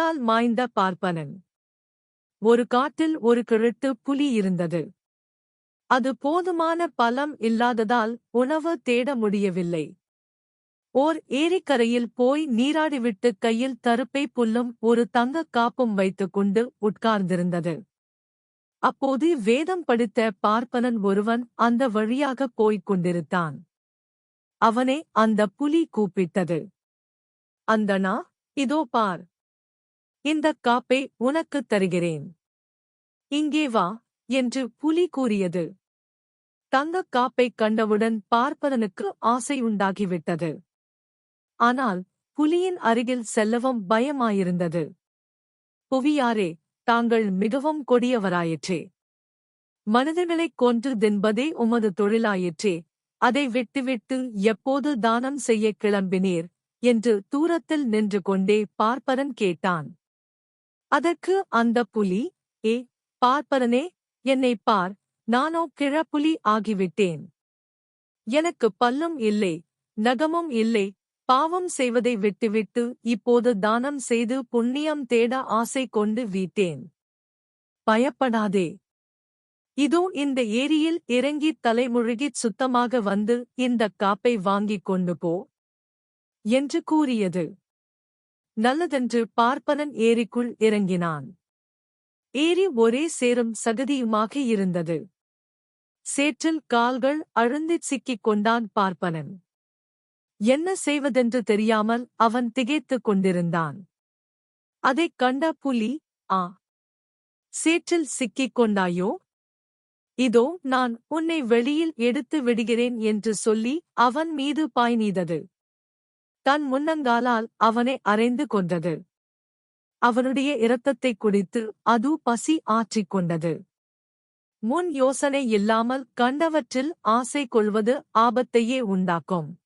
புலியால் மாய்ந்த பார்ப்பனன். ஒரு காட்டில் ஒரு கிழட்டு புலி இருந்தது. அது போதுமான பலம் இல்லாததால் உணவு தேட முடியவில்லை. ஓர் ஏரிக்கரையில் போய் நீராடிவிட்டு கையில் தருப்பை புல்லும் ஒரு தங்கக் காப்பும் வைத்துக்கொண்டு உட்கார்ந்திருந்தது. அப்போது வேதம் படித்த பார்ப்பனன் ஒருவன் அந்த வழியாக போய்க் கொண்டிருந்தான். அவனை அந்த புலி கூப்பிட்டது. அந்தனா இதோ பார் இந்தக் காப்பை உனக்குத் தருகிறேன். இங்கே வா என்று புலி கூறியது. தங்கக் காப்பைக் கண்டவுடன் பார்ப்பதனுக்கு ஆசை உண்டாகிவிட்டது. ஆனால் புலியின் அருகில் செல்லவும் பயமாயிருந்தது. புவியாரே தாங்கள் மிகவும் கொடியவராயிற்றே. மனிதர்களைக் கொன்று தின்பதே உமது தொழிலாயிற்றே. அதை விட்டுவிட்டு எப்போது தானம் செய்யக் கிளம்பினீர்? என்று தூரத்தில் நின்று கொண்டே பார்ப்பரன் கேட்டான். அதற்கு அந்த புலி ஏ பார்ப்பரனே என்னைப் பார் நானோ கிழப்புலி ஆகிவிட்டேன். எனக்கு பல்லும் இல்லை நகமும் இல்லை பாவம் செய்வதை விட்டுவிட்டு இப்போது தானம் செய்து புண்ணியம் தேட ஆசை கொண்டு வீட்டேன். பயப்படாதே. இதோ இந்த ஏரியில் இறங்கித் தலைமுழுகிச் சுத்தமாக வந்து இந்தக் காப்பை வாங்கிக் கொண்டு போ. என்று கூறியது. நல்லதென்று பார்ப்பனன் ஏரிக்குள் இறங்கினான். ஏரி ஒரே சேரும் சகதியுமாக இருந்தது. சேற்றில் கால்கள் அழுந்திச் சிக்கிக் கொண்டான் பார்ப்பனன். என்ன செய்வதென்று தெரியாமல் அவன் திகைத்துக் கொண்டிருந்தான். அதைக் கண்ட புலி ஆ சேற்றில் சிக்கிக் கொண்டாயோ? இதோ நான் உன்னை வெளியில் எடுத்து விடுகிறேன் என்று சொல்லி அவன் மீது பாய்நீதது. தன் முன்னங்காலால் அவனை அறைந்து கொண்டது அவனுடைய இரத்தத்தைக் குடித்து அது பசி ஆற்றிக் கொண்டது. முன் யோசனை இல்லாமல் கண்டவற்றில் ஆசை கொள்வது ஆபத்தையே உண்டாக்கும்.